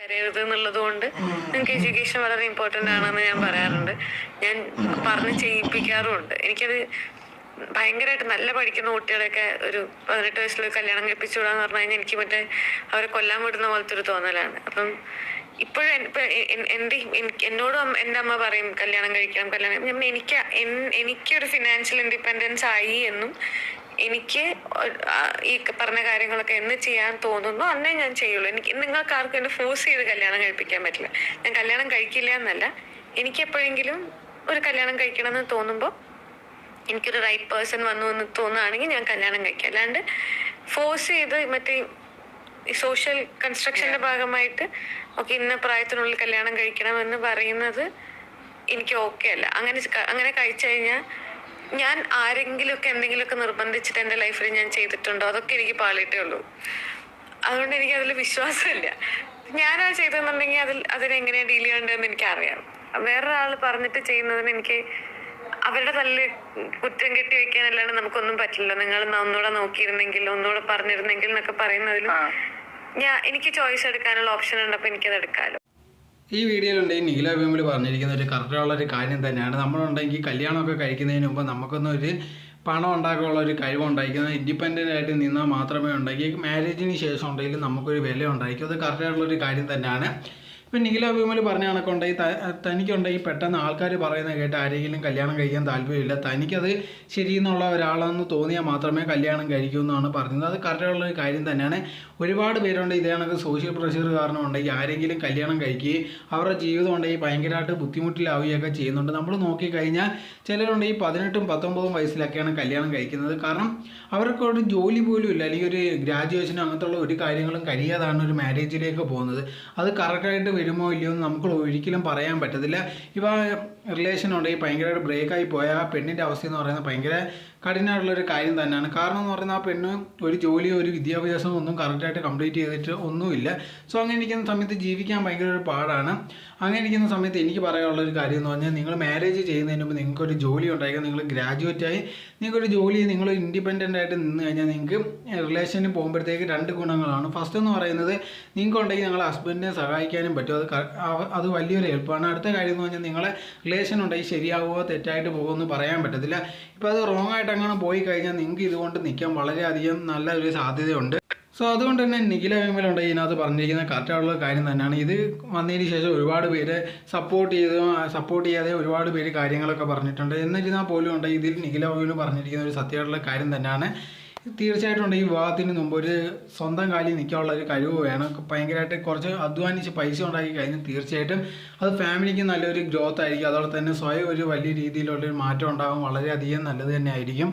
കരയരുത് എന്നുള്ളത് കൊണ്ട് നിങ്ങൾക്ക് എഡ്യൂക്കേഷൻ വളരെ ഇമ്പോർട്ടന്റ് ആണെന്ന് ഞാൻ പറയാറുണ്ട്. ഞാൻ പറഞ്ഞ് ചെയ്യിപ്പിക്കാറുമുണ്ട്. എനിക്കത് ഭയങ്കരമായിട്ട് നല്ല പഠിക്കുന്ന കുട്ടികളെയൊക്കെ ഒരു പതിനെട്ട് വയസ്സിൽ കല്യാണം കഴിപ്പിച്ചു വിടാന്ന് പറഞ്ഞു കഴിഞ്ഞാൽ എനിക്ക് മറ്റേ അവരെ കൊല്ലാൻ വിടുന്ന പോലത്തെ ഒരു തോന്നലാണ്. അപ്പം ഇപ്പോഴും ഇപ്പൊ എ- എ- എന്റെ എന്നോടും എന്റെ അമ്മ പറയും കല്യാണം കഴിക്കണം കല്യാണം എനിക്ക് എനിക്കൊരു ഫിനാൻഷ്യൽ ഇൻഡിപെൻഡൻസ് ആയി എന്നും എനിക്ക് ഈ പറഞ്ഞ കാര്യങ്ങളൊക്കെ എന്ന് ചെയ്യാൻ തോന്നുന്നു. അന്നേ ഞാൻ ചെയ്യുള്ളൂ. എനിക്ക് നിങ്ങൾക്ക് ആർക്കും എന്നെ ഫോഴ്സ് ചെയ്ത് കല്യാണം കഴിപ്പിക്കാൻ പറ്റില്ല. ഞാൻ കല്യാണം കഴിക്കില്ല എന്നല്ല. എനിക്ക് എപ്പോഴെങ്കിലും ഒരു കല്യാണം കഴിക്കണം എന്ന് തോന്നുമ്പോൾ എനിക്കൊരു റൈറ്റ് പേഴ്സൺ വന്നു എന്ന് തോന്നുകയാണെങ്കിൽ ഞാൻ കല്യാണം കഴിക്കുക അല്ലാണ്ട് ഫോഴ്സ് ചെയ്ത് മറ്റേ ഈ സോഷ്യൽ കൺസ്ട്രക്ഷന്റെ ഭാഗമായിട്ട് ഓക്കെ ഇന്ന പ്രായത്തിനുള്ളിൽ കല്യാണം കഴിക്കണം എന്ന് പറയുന്നത് എനിക്ക് ഓക്കെ അല്ല. അങ്ങനെ അങ്ങനെ കഴിച്ചു കഴിഞ്ഞാൽ ഞാൻ ആരെങ്കിലുമൊക്കെ എന്തെങ്കിലുമൊക്കെ നിർബന്ധിച്ചിട്ട് എന്റെ ലൈഫിൽ ഞാൻ ചെയ്തിട്ടുണ്ടോ? അതൊക്കെ എനിക്ക് പാളിയിട്ടേ ഉള്ളൂ. അതുകൊണ്ട് എനിക്ക് അതിൽ വിശ്വാസമില്ല. ഞാനാ ചെയ്തെന്നുണ്ടെങ്കിൽ അതിൽ അതിനെങ്ങനെയാണ് ഡീൽ ചെയ്യേണ്ടതെന്ന് എനിക്കറിയാം. വേറൊരാൾ പറഞ്ഞിട്ട് ചെയ്യുന്നതിന് എനിക്ക് അവരുടെ തല്ല് കുറ്റം കെട്ടി വെക്കാനല്ലാണ്ട് നമുക്കൊന്നും പറ്റില്ല നിങ്ങൾ ഒന്നുകൂടെ നോക്കിയിരുന്നെങ്കിൽ ഒന്നുകൂടെ പറഞ്ഞിരുന്നെങ്കിൽ എന്നൊക്കെ പറയുന്നതിലും ഞാൻ എനിക്ക് ചോയ്സ് എടുക്കാനുള്ള ഓപ്ഷൻ ഉണ്ടപ്പോൾ എനിക്കത് എടുക്കാമല്ലോ ഈ വീഡിയോയിലുണ്ട് ഈ നീല ഭീമിൽ പറഞ്ഞിരിക്കുന്ന ഒരു കറക്റ്റുള്ള ഒരു കാര്യം തന്നെയാണ്. നമ്മളുണ്ടെങ്കിൽ കല്യാണമൊക്കെ കഴിക്കുന്നതിന് മുമ്പ് നമുക്കൊന്നും ഒരു പണം ഉണ്ടാക്കാനുള്ള ഒരു കഴിവ് ഉണ്ടായിരിക്കുന്നത് ഇൻഡിപെൻഡന്റ് ആയിട്ട് നിന്നാൽ മാത്രമേ ഉണ്ടെങ്കിൽ മാരേജിന് ശേഷം ഉണ്ടെങ്കിൽ നമുക്കൊരു വില ഉണ്ടായിരിക്കും. അത് കറക്റ്റായിട്ടുള്ളൊരു കാര്യം തന്നെയാണ്. ഇപ്പം നിഖില ഭീമിൽ പറഞ്ഞ കണക്കുണ്ടെങ്കിൽ തനിക്കുണ്ടെങ്കിൽ പെട്ടെന്ന് ആൾക്കാർ പറയുന്നത് കേട്ട് ആരെങ്കിലും കല്യാണം കഴിക്കാൻ താല്പര്യമില്ല. തനിക്കത് ശരിയെന്നുള്ള ഒരാളെന്ന് തോന്നിയാൽ മാത്രമേ കല്യാണം കഴിക്കൂ എന്നാണ് പറഞ്ഞത്. അത് കറക്റ്റുള്ള ഒരു കാര്യം തന്നെയാണ്. ഒരുപാട് പേരുണ്ട് ഇതേ കണക്ക് സോഷ്യൽ പ്രഷർ കാരണം ഉണ്ടെങ്കിൽ ആരെങ്കിലും കല്യാണം കഴിക്കുകയും അവരുടെ ജീവിതം ഉണ്ടെങ്കിൽ ഭയങ്കരമായിട്ട് ബുദ്ധിമുട്ടിലാവുകയൊക്കെ ചെയ്യുന്നുണ്ട്. നമ്മൾ നോക്കിക്കഴിഞ്ഞാൽ ചിലരുണ്ടെങ്കിൽ പതിനെട്ടും പത്തൊമ്പതും വയസ്സിലൊക്കെയാണ് കല്യാണം കഴിക്കുന്നത്. കാരണം അവർക്ക് ഒരു ജോലി പോലും ഇല്ല അല്ലെങ്കിൽ ഒരു ഗ്രാജുവേഷനോ അങ്ങനത്തെ ഉള്ള ഒരു കാര്യങ്ങളും കഴിയാതാണ് ഒരു മാരേജിലേക്ക് പോകുന്നത്. അത് കറക്റ്റായിട്ട് വരുമോ ഇല്ലയോ എന്ന് നമുക്ക് ഒരിക്കലും പറയാൻ പറ്റത്തില്ല. ഇപ്പോൾ റിലേഷൻ ഉണ്ടെങ്കിൽ ഭയങ്കരമായിട്ട് ബ്രേക്കായി പോയ ആ പെണ്ണിന്റെ അവസ്ഥ എന്ന് പറയുന്നത് ഭയങ്കര കഠിനമായിട്ടുള്ളൊരു കാര്യം തന്നെയാണ്. കാരണം എന്ന് പറയുന്നത് ആ പെണ്ണ് ഒരു ജോലിയോ ഒരു വിദ്യാഭ്യാസമോ ഒന്നും കറക്റ്റായിട്ട് കംപ്ലീറ്റ് ചെയ്തിട്ട് ഒന്നുമില്ല. സോ അങ്ങനെ ഇരിക്കുന്ന സമയത്ത് ജീവിക്കാൻ ഭയങ്കര ഒരു പാടാണ്. അങ്ങനെ ഇരിക്കുന്ന സമയത്ത് എനിക്ക് പറയാനുള്ള ഒരു കാര്യം എന്ന് പറഞ്ഞാൽ നിങ്ങൾ മാരേജ് ചെയ്യുന്നതിന് മുമ്പ് നിങ്ങൾക്കൊരു ജോലി ഉണ്ടായിരിക്കും നിങ്ങൾ ഗ്രാജുവേറ്റ് ആയി നിങ്ങൾക്കൊരു ജോലി നിങ്ങൾ ഇൻഡിപെൻഡന്റ് ആയിട്ട് നിന്ന് കഴിഞ്ഞാൽ നിങ്ങൾക്ക് റിലേഷനിൽ പോകുമ്പോഴത്തേക്ക് രണ്ട് ഗുണങ്ങളാണ്. ഫസ്റ്റ് എന്ന് പറയുന്നത് നിങ്ങൾക്ക് ഉണ്ടെങ്കിൽ നിങ്ങളെ ഹസ്ബൻഡിനെ സഹായിക്കാനും പറ്റും. അത് അത് വലിയൊരു ഹെൽപ്പാണ്. അടുത്ത കാര്യം എന്ന് പറഞ്ഞാൽ നിങ്ങളെ റിലേഷൻ ഉണ്ടെങ്കിൽ ശരിയാവുമോ തെറ്റായിട്ട് പോകുമോ എന്ന് പറയാൻ പറ്റത്തില്ല. ഇപ്പോൾ അത് റോങ് ആയിട്ട് അങ്ങനെ പോയി കഴിഞ്ഞാൽ നിങ്ങൾക്ക് ഇതുകൊണ്ട് നിൽക്കാൻ വളരെയധികം നല്ല ഒരു സാധ്യതയുണ്ട്. സോ അതുകൊണ്ട് തന്നെ നിഖില വിമലുണ്ട് ഇതിനകത്ത് പറഞ്ഞിരിക്കുന്ന കറക്റ്റായിട്ടുള്ള കാര്യം തന്നെയാണ്. ഇത് വന്നതിന് ശേഷം ഒരുപാട് പേര് സപ്പോർട്ട് ചെയ്ത് സപ്പോർട്ട് ചെയ്യാതെ ഒരുപാട് പേര് കാര്യങ്ങളൊക്കെ പറഞ്ഞിട്ടുണ്ട്. എന്നിരുന്നാൽ പോലും ഉണ്ട് ഇതിൽ നിഖില വിമൽ പറഞ്ഞിരിക്കുന്ന ഒരു സത്യമായിട്ടുള്ള കാര്യം തന്നെയാണ്. തീർച്ചയായിട്ടും ഉണ്ട്. ഈ വിവാഹത്തിന് മുമ്പ് ഒരു സ്വന്തം കാലിൽ നിൽക്കാനുള്ള ഒരു കഴിവ് വേണം. ഭയങ്കരമായിട്ട് കുറച്ച് അധ്വാനിച്ച് പൈസ ഉണ്ടാക്കി കഴിഞ്ഞാൽ തീർച്ചയായിട്ടും അത് ഫാമിലിക്ക് നല്ലൊരു ഗ്രോത്ത് ആയിരിക്കും. അതോടെ തന്നെ സ്വയം ഒരു വലിയ രീതിയിലുള്ള ഒരു മാറ്റം ഉണ്ടാകും വളരെയധികം നല്ലത് തന്നെ ആയിരിക്കും